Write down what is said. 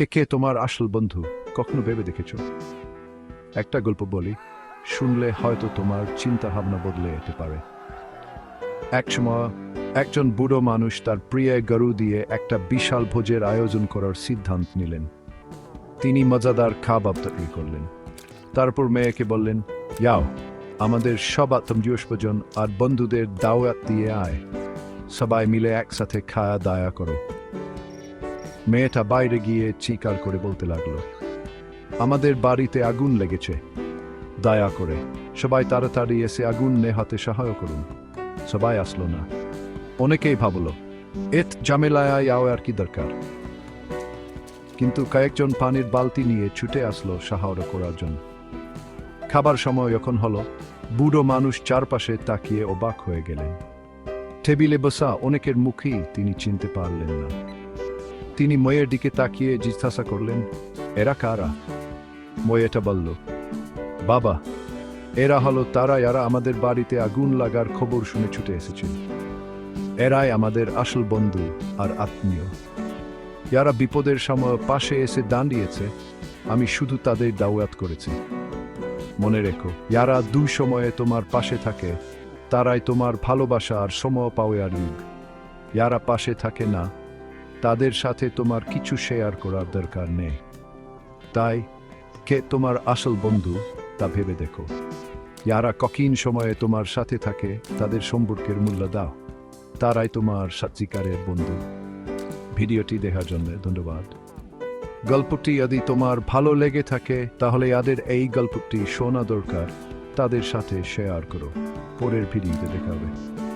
কে কে তোমার আসল বন্ধু কখনো ভেবে দেখেছ? একটা গল্প বলি, শুনলে হয়তো তোমার চিন্তা ভাবনা বদলে যেতে পারে। একসময় একজন বুড়ো মানুষ তার প্রিয় গরু দিয়ে একটা বিশাল ভোজের আয়োজন করার সিদ্ধান্ত নিলেন। তিনি মজাদার খাবার তৈরি করলেন। তারপর মেয়েকে বললেন, যাও, আমাদের সব আত্মজীবস্বজন আর বন্ধুদের দাওয়াত দিয়ে আয়। সবাই মিলে একসাথে খায়া দায়া করো। মেয়েটা বাইরে গিয়ে চিকার করে বলতে লাগল, আমাদের বাড়িতে আগুন লেগেছে। দয়া করে সবাই তাড়াতাড়ি এসে আগুন নেহাতে সহায় করুন। সবাই আসলো না। অনেকেই ভাবলো, এত ঝামেলায় আও আর কি দরকার? কিন্তু কয়েকজন পানির বালতি নিয়ে ছুটে আসলো সাহায্য করার জন্য খাবার সময় যখন হলো, বুড়ো মানুষ চারপাশে তাকিয়ে অবাক হয়ে গেলেন। টেবিলে বসা অনেকের মুখেই তিনি চিনতে পারলেন না। তিনি ময়ের দিকে তাকিয়ে জিজ্ঞাসা করলেন, এরা কারা? ময়েটা বলল, বাবা, এরা হলো তারা যারা আমাদের বাড়িতে আগুন লাগার খবর শুনে ছুটে এসেছেন এরাই আমাদের আসল বন্ধু আর আত্মীয়। যারা বিপদের সময় পাশে এসে দাঁড়িয়েছে, আমি শুধু তাদের দাওয়াত করেছি। মনে রেখো, যারা দুই সময়ে তোমার পাশে থাকে, তারাই তোমার ভালোবাসা আর সময় পাওয়ার যুগ যারা পাশে থাকে না তাদের সাথে তোমার কিছু শেয়ার করার দরকার নেই। তাই, কে তোমার আসল বন্ধু, তা ভেবে দেখো। যারা কঠিন সময়ে তোমার সাথে থাকে, তাদের সম্পর্কের মূল্য দাও। তারাই তোমার সত্যিকারের বন্ধু। ভিডিওটি দেখার জন্য ধন্যবাদ। গল্পটি যদি তোমার ভালো লেগে থাকে, তাহলে যাদের এই গল্পটি শোনা দরকার। তাদের সাথে শেয়ার করো। পরের ভিডিওতে দেখা হবে।